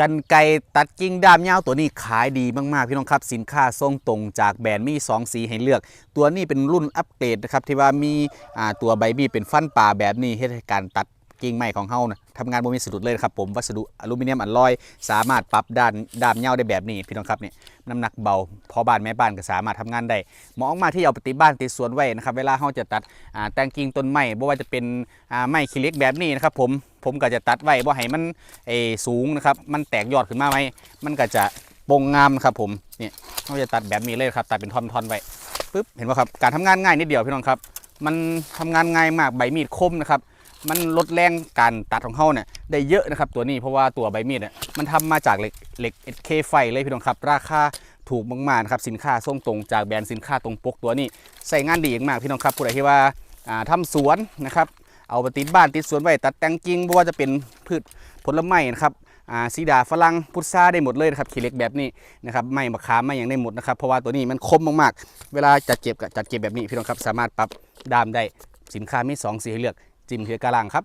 กันไกตัดกิ่งด้ามยาวตัวนี้ขายดีมาก ๆ พี่น้องครับ สินค้าส่งตรงจากแบรนด์มี 2 สีให้เลือก ตัวนี้เป็นรุ่นอัปเกรดนะครับที่ว่ามีตัวใบมีดเป็นฟันป่าแบบนี้ให้การตัด กิ่งไม้ของเฮานะทำงานบ่มีสะดุดเลยนะครับผมวัสดุอลูมิเนียมอลลอย สามารถปรับด้านด้ามยาได้แบบนี้พี่น้องครับเนี่ยน้ำหนักเบาพอบ้านแม่บ้านก็สามารถทำงานได้มาะมาที่เอาไปติดบ้านติดสวนไว้นะครับเวลาเฮาจะตัดแต่งกิ่งต้นไม้บ่ว่าจะเป็นไม้ขี้เล็กแบบนี้นะครับผมผมก็จะตัดไว้บ่ให้มันเอสูงนะครับมันแตกยอดขึ้นมาไหมมันก็จะโปร่งงามนะครับผมเนี่ยเราจะตัดแบบนี้เลยครับตัดเป็นท่อนๆไว้ปึ๊บเห็นไหมครับการทำงานง่ายนิดเดียวพี่น้องครับ มันทำงานง่ายมากใบมีดคมนะครับ มันลดแรงการตัดของเขาเนี่ยได้เยอะนะครับตัวนี้เพราะว่าตัวใบมีดเนี่ยมันทำมาจากเหล็กเหล็ก SK ไฟเลยพี่น้องครับ ราคาถูกมากๆนะครับสินค้าส่งตรงจากแบรนด์สินค้าตรงปกตัวนี้ใส่งานดีมากพี่น้องครับผู้ใดที่ว่าอ่าทำสวนนะครับเอาไปติดบ้านติดสวนไว้ตัดแต่งกิ่งไม่ว่าจะเป็นพืชผลไม้นะครับอ่าซีดาฝรั่งพุทราได้หมดเลยนะครับขี้เล็กแบบนี้นะครับไม้มะขามไม้อย่างได้หมดนะครับเพราะว่าตัวนี้มันคมมากๆ เวลาจัดเก็บจัดเก็บแบบนี้พี่น้องครับสามารถปรับดามได้สินค้ามีสองสีให้เลือก จิมเทือกาลังครับ